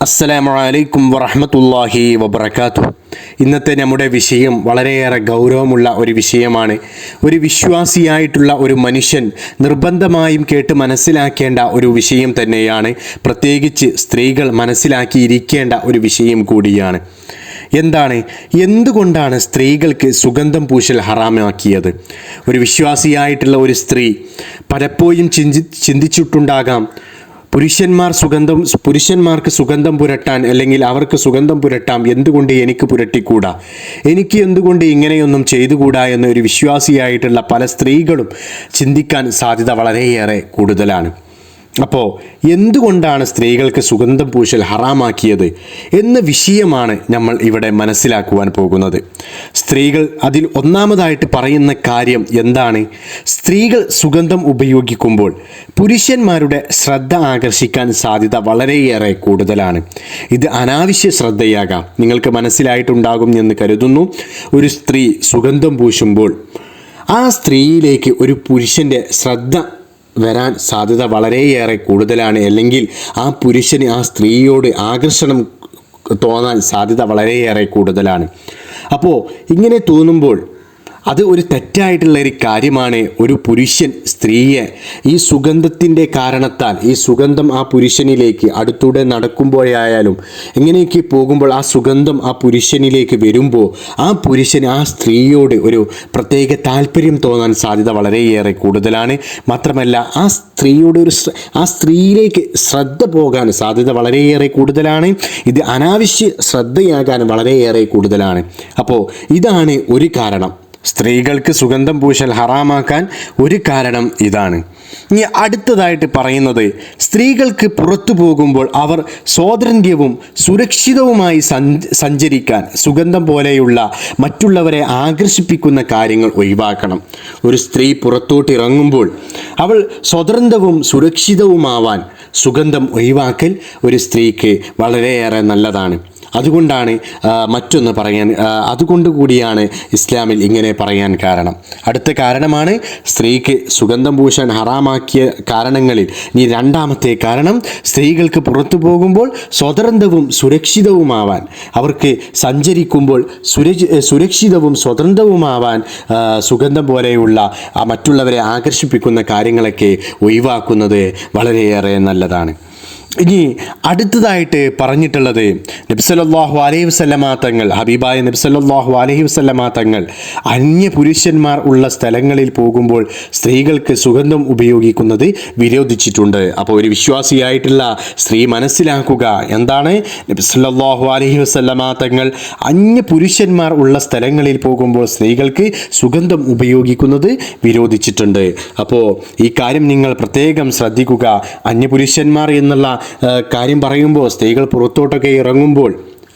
അസ്സലാമു അലൈക്കും വറഹമത്തല്ലാഹി വബർക്കാത്തു ഇന്നത്തെ നമ്മുടെ വിഷയം വളരെയേറെ ഗൗരവമുള്ള ഒരു വിഷയമാണ്. ഒരു വിശ്വാസിയായിട്ടുള്ള ഒരു മനുഷ്യൻ നിർബന്ധമായും കേട്ട് മനസ്സിലാക്കേണ്ട ഒരു വിഷയം തന്നെയാണ്. പ്രത്യേകിച്ച് സ്ത്രീകൾ മനസ്സിലാക്കിയിരിക്കേണ്ട ഒരു വിഷയം കൂടിയാണ്. എന്താണ്? എന്തുകൊണ്ടാണ് സ്ത്രീകൾക്ക് സുഗന്ധം പൂശൽ ഹറാമാക്കിയത്? ഒരു വിശ്വാസിയായിട്ടുള്ള ഒരു സ്ത്രീ പലപ്പോഴും ചിന്തി ചിന്തിച്ചിട്ടുണ്ടാകാം പുരുഷന്മാർ സുഗന്ധം പുരുഷന്മാർക്ക് സുഗന്ധം പുരട്ടാൻ അല്ലെങ്കിൽ അവർക്ക് സുഗന്ധം പുരട്ടാം എന്തുകൊണ്ട് എനിക്ക് പുരട്ടിക്കൂടാ? എനിക്ക് എന്തുകൊണ്ട് ഇങ്ങനെയൊന്നും ചെയ്തുകൂടാ എന്നൊരു വിശ്വാസിയായിട്ടുള്ള പല സ്ത്രീകളും ചിന്തിക്കാൻ സാധ്യത വളരെയേറെ കൂടുതലാണ്. അപ്പോൾ എന്തുകൊണ്ടാണ് സ്ത്രീകൾക്ക് സുഗന്ധം പൂശൽ ഹറാമാക്കിയത് എന്ന വിഷയമാണ് നമ്മൾ ഇവിടെ മനസ്സിലാക്കുവാൻ പോകുന്നത്. സ്ത്രീകൾ അതിൽ ഒന്നാമതായിട്ട് പറയുന്ന കാര്യം എന്താണ്? സ്ത്രീകൾ സുഗന്ധം ഉപയോഗിക്കുമ്പോൾ പുരുഷന്മാരുടെ ശ്രദ്ധ ആകർഷിക്കാൻ സാധ്യത വളരെയേറെ കൂടുതലാണ്. ഇത് അനാവശ്യ ശ്രദ്ധയാകാം. നിങ്ങൾക്ക് മനസ്സിലായിട്ടുണ്ടാകും എന്ന് കരുതുന്നു. ഒരു സ്ത്രീ സുഗന്ധം പൂശുമ്പോൾ ആ സ്ത്രീയിലേക്ക് ഒരു പുരുഷന്റെ ശ്രദ്ധ വരാൻ സാധ്യത വളരെയേറെ കൂടുതലാണ്. അല്ലെങ്കിൽ ആ പുരുഷന് ആ സ്ത്രീയോട് ആകർഷണം തോന്നാൻ സാധ്യത വളരെയേറെ കൂടുതലാണ്. അപ്പോൾ ഇങ്ങനെ തോന്നുമ്പോൾ അത് ഒരു തെറ്റായിട്ടുള്ള ഒരു കാര്യമാണ് ഒരു പുരുഷൻ സ്ത്രീയെ ഈ സുഗന്ധത്തിന്റെ കാരണത്താൽ ഈ സുഗന്ധം ആ പുരുഷനിലേക്ക് അടുത്തൂടെ നടക്കുമ്പോഴായാലും എങ്ങനെയൊക്കെ പോകുമ്പോൾ ആ സുഗന്ധം ആ പുരുഷനിലേക്ക് വരുമ്പോൾ ആ പുരുഷൻ ആ സ്ത്രീയോട് ഒരു പ്രത്യേക താല്പര്യം തോന്നാൻ സാധ്യത വളരെയേറെ കൂടുതലാണ്. മാത്രമല്ല ആ സ്ത്രീയോട് ഒരു ആ സ്ത്രീയിലേക്ക് ശ്രദ്ധ പോകാൻ സാധ്യത വളരെയേറെ കൂടുതലാണ്. ഇത് അനാവശ്യ ശ്രദ്ധയാകാൻ വളരെയേറെ കൂടുതലാണ്. അപ്പോൾ ഇതാണ് ഒരു കാരണം. സ്ത്രീകൾക്ക് സുഗന്ധം പൂശൽ ഹറാമാക്കാൻ ഒരു കാരണം ഇതാണ്. ഇനി അടുത്തതായിട്ട് പറയുന്നത് സ്ത്രീകൾക്ക് പുറത്തു പോകുമ്പോൾ അവർ സ്വാതന്ത്ര്യവും സുരക്ഷിതവുമായി സഞ്ചരിക്കാൻ സുഗന്ധം പോലെയുള്ള മറ്റുള്ളവരെ ആകർഷിപ്പിക്കുന്ന കാര്യങ്ങൾ ഒഴിവാക്കണം. ഒരു സ്ത്രീ പുറത്തോട്ട് ഇറങ്ങുമ്പോൾ അവൾ സ്വതന്ത്രവും സുരക്ഷിതവുമാവാൻ സുഗന്ധം ഒഴിവാക്കൽ ഒരു സ്ത്രീക്ക് വളരെയേറെ നല്ലതാണ്. അതുകൊണ്ടാണ് മറ്റൊന്ന് പറയാൻ അതുകൊണ്ട് കൂടിയാണ് ഇസ്ലാമിൽ ഇങ്ങനെ പറയാൻ കാരണം. അടുത്ത കാരണമാണ് സ്ത്രീക്ക് സുഗന്ധം പൂശാൻ ഹറാമാക്കിയ കാരണങ്ങളിൽ. ഇനി രണ്ടാമത്തെ കാരണം സ്ത്രീകൾക്ക് പുറത്തു പോകുമ്പോൾ സ്വതന്ത്രവും സുരക്ഷിതവുമാവാൻ. അവർക്ക് സഞ്ചരിക്കുമ്പോൾ സുരക്ഷ സുരക്ഷിതവും സ്വതന്ത്രവുമാവാൻ സുഗന്ധം പോലെയുള്ള മറ്റുള്ളവരെ ആകർഷിപ്പിക്കുന്ന കാര്യങ്ങളൊക്കെ ഒഴിവാക്കുന്നത് വളരെയേറെ നല്ലതാണ്. ഇനി അടുത്തതായിട്ട് പറഞ്ഞിട്ടുള്ളത് നബ്സലല്ലാഹു അലൈഹി വസ്ലമാ തങ്ങൾ ഹബീബായ നബ്സലല്ലാഹു അലൈഹി വസ്ലമാ തങ്ങൾ അന്യ പുരുഷന്മാർ ഉള്ള സ്ഥലങ്ങളിൽ പോകുമ്പോൾ സ്ത്രീകൾക്ക് സുഗന്ധം ഉപയോഗിക്കുന്നത് വിരോധിച്ചിട്ടുണ്ട്. അപ്പോൾ ഒരു വിശ്വാസിയായിട്ടുള്ള സ്ത്രീ മനസ്സിലാക്കുക എന്താണ്? നബ്സലല്ലാഹു അലൈഹി വസ്ലമാ തങ്ങൾ അന്യ പുരുഷന്മാർ ഉള്ള സ്ഥലങ്ങളിൽ പോകുമ്പോൾ സ്ത്രീകൾക്ക് സുഗന്ധം ഉപയോഗിക്കുന്നത് വിരോധിച്ചിട്ടുണ്ട്. അപ്പോൾ ഈ കാര്യം നിങ്ങൾ പ്രത്യേകം ശ്രദ്ധിക്കുക. അന്യപുരുഷന്മാർ എന്നുള്ള കാര്യം പറയുമ്പോൾ സ്ത്രീകൾ പുറത്തോട്ടൊക്കെ ഇറങ്ങുമ്പോൾ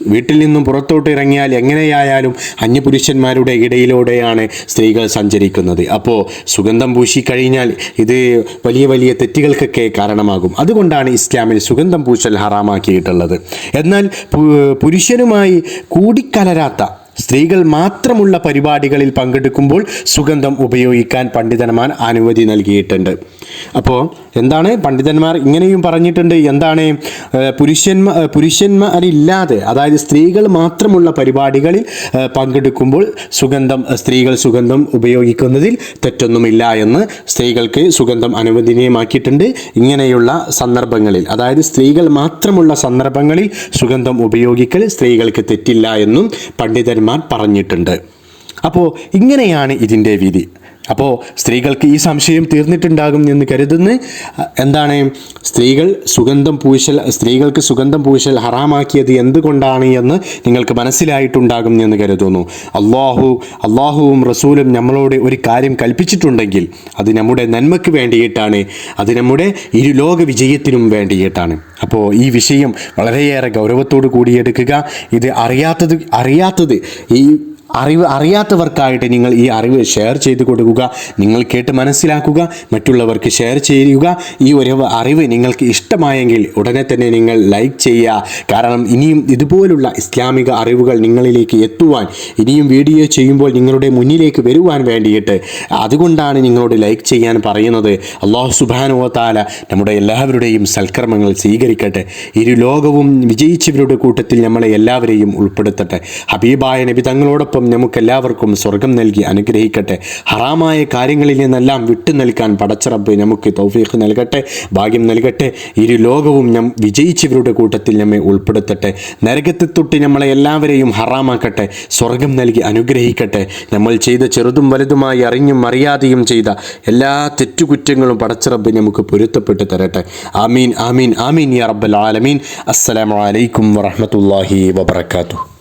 വീട്ടിൽ നിന്നും പുറത്തോട്ട് ഇറങ്ങിയാൽ എങ്ങനെയായാലും അന്യപുരുഷന്മാരുടെ ഇടയിലൂടെയാണ് സ്ത്രീകൾ സഞ്ചരിക്കുന്നത്. അപ്പോൾ സുഗന്ധം പൂശിക്കഴിഞ്ഞാൽ ഇത് വലിയ വലിയ തെറ്റുകൾക്കൊക്കെ കാരണമാകും. അതുകൊണ്ടാണ് ഇസ്ലാമിൽ സുഗന്ധം പൂശൽ ഹറാമാക്കിയിട്ടുള്ളത്. എന്നാൽ പുരുഷനുമായി കൂടിക്കലരാത്ത സ്ത്രീകൾ മാത്രമുള്ള പരിപാടികളിൽ പങ്കെടുക്കുമ്പോൾ സുഗന്ധം ഉപയോഗിക്കാൻ പണ്ഡിതന്മാർ അനുമതി നൽകിയിട്ടുണ്ട്. അപ്പോൾ എന്താണ്? പണ്ഡിതന്മാർ ഇങ്ങനെയും പറഞ്ഞിട്ടുണ്ട്. എന്താണ്? പുരുഷന്മാർ പുരുഷന്മാരില്ലാതെ അതായത് സ്ത്രീകൾ മാത്രമുള്ള പരിപാടികളിൽ പങ്കെടുക്കുമ്പോൾ സുഗന്ധം സ്ത്രീകൾ സുഗന്ധം ഉപയോഗിക്കുന്നതിൽ തെറ്റൊന്നുമില്ല എന്ന് സ്ത്രീകൾക്ക് സുഗന്ധം അനുവദനീയമാക്കിയിട്ടുണ്ട്. ഇങ്ങനെയുള്ള സന്ദർഭങ്ങളിൽ അതായത് സ്ത്രീകൾ മാത്രമുള്ള സന്ദർഭങ്ങളിൽ സുഗന്ധം ഉപയോഗിക്കൽ സ്ത്രീകൾക്ക് തെറ്റില്ല എന്നും പണ്ഡിതന്മാർ പറഞ്ഞിട്ടുണ്ട്. അപ്പോൾ ഇങ്ങനെയാണ് ഇതിന്റെ വിധി. അപ്പോൾ സ്ത്രീകൾക്ക് ഈ സംശയം തീർന്നിട്ടുണ്ടാകും എന്ന് കരുതുന്നു. എന്താണ് സ്ത്രീകൾ സുഗന്ധം പൂശൽ സ്ത്രീകൾക്ക് സുഗന്ധം പൂശൽ ഹറാമാക്കിയത് എന്തുകൊണ്ടാണ് എന്ന് നിങ്ങൾക്ക് മനസ്സിലായിട്ടുണ്ടാകും എന്ന് കരുതുന്നു. അള്ളാഹു അള്ളാഹുവും റസൂലും നമ്മളോട് ഒരു കാര്യം കൽപ്പിച്ചിട്ടുണ്ടെങ്കിൽ അത് നമ്മുടെ നന്മയ്ക്ക് വേണ്ടിയിട്ടാണ്. അത് നമ്മുടെ ഇരുലോക വിജയത്തിനും വേണ്ടിയിട്ടാണ്. അപ്പോൾ ഈ വിഷയം വളരെയേറെ ഗൗരവത്തോടു കൂടിയെടുക്കുക ഇത് അറിയാത്തത് അറിയാത്തത് ഈ അറിവ് അറിയാത്തവർക്കായിട്ട് നിങ്ങൾ ഈ അറിവ് ഷെയർ ചെയ്ത് കൊടുക്കുക. നിങ്ങൾ കേട്ട് മനസ്സിലാക്കുക. മറ്റുള്ളവർക്ക് ഷെയർ ചെയ്യുക. ഈ ഒരു അറിവ് നിങ്ങൾക്ക് ഇഷ്ടമായെങ്കിൽ ഉടനെ തന്നെ നിങ്ങൾ ലൈക്ക് ചെയ്യുക. കാരണം ഇനിയും ഇതുപോലുള്ള ഇസ്ലാമിക അറിവുകൾ നിങ്ങളിലേക്ക് എത്തുവാൻ ഇനിയും വീഡിയോ ചെയ്യുമ്പോൾ നിങ്ങളുടെ മുന്നിലേക്ക് വരുവാൻ വേണ്ടിയിട്ട് അതുകൊണ്ടാണ് നിങ്ങളോട് ലൈക്ക് ചെയ്യാൻ പറയുന്നത്. അള്ളാഹു സുബാനുവത്താല നമ്മുടെ എല്ലാവരുടെയും സൽക്കർമ്മങ്ങൾ സ്വീകരിക്കട്ടെ. ഇരു ലോകവും വിജയിച്ചവരുടെ കൂട്ടത്തിൽ നമ്മളെ എല്ലാവരെയും ഉൾപ്പെടുത്തട്ടെ. ഹബീബായ നബി തങ്ങളോടൊപ്പം നമുക്കെല്ലാവർക്കും സ്വർഗം നൽകി അനുഗ്രഹിക്കട്ടെ. ഹറാമായ കാര്യങ്ങളിൽ നിന്നെല്ലാം വിട്ടു നിൽക്കാൻ പടച്ചറബ് നമുക്ക് തൗഫീഖ് നൽകട്ടെ ഭാഗ്യം നൽകട്ടെ. ഇരു ലോകവും ഞാൻ വിജയിച്ചവരുടെ കൂട്ടത്തിൽ നമ്മെ ഉൾപ്പെടുത്തട്ടെ. നരകത്തെ തൊട്ട് നമ്മളെ എല്ലാവരെയും ഹറാമാക്കട്ടെ സ്വർഗം നൽകി അനുഗ്രഹിക്കട്ടെ. നമ്മൾ ചെയ്ത ചെറുതും വലുതുമായി അറിഞ്ഞും അറിയാതെയും ചെയ്ത എല്ലാ തെറ്റുകുറ്റങ്ങളും പടച്ചറബ് നമുക്ക് പൊരുത്തപ്പെട്ട് തരട്ടെ. ആമീൻ ആമീൻ ആമീൻ യാ റബ്ബൽ ആലമീൻ. അസ്സലാമു അലൈക്കും വറഹ്മത്തുള്ളാഹി വബറകാതുഹു.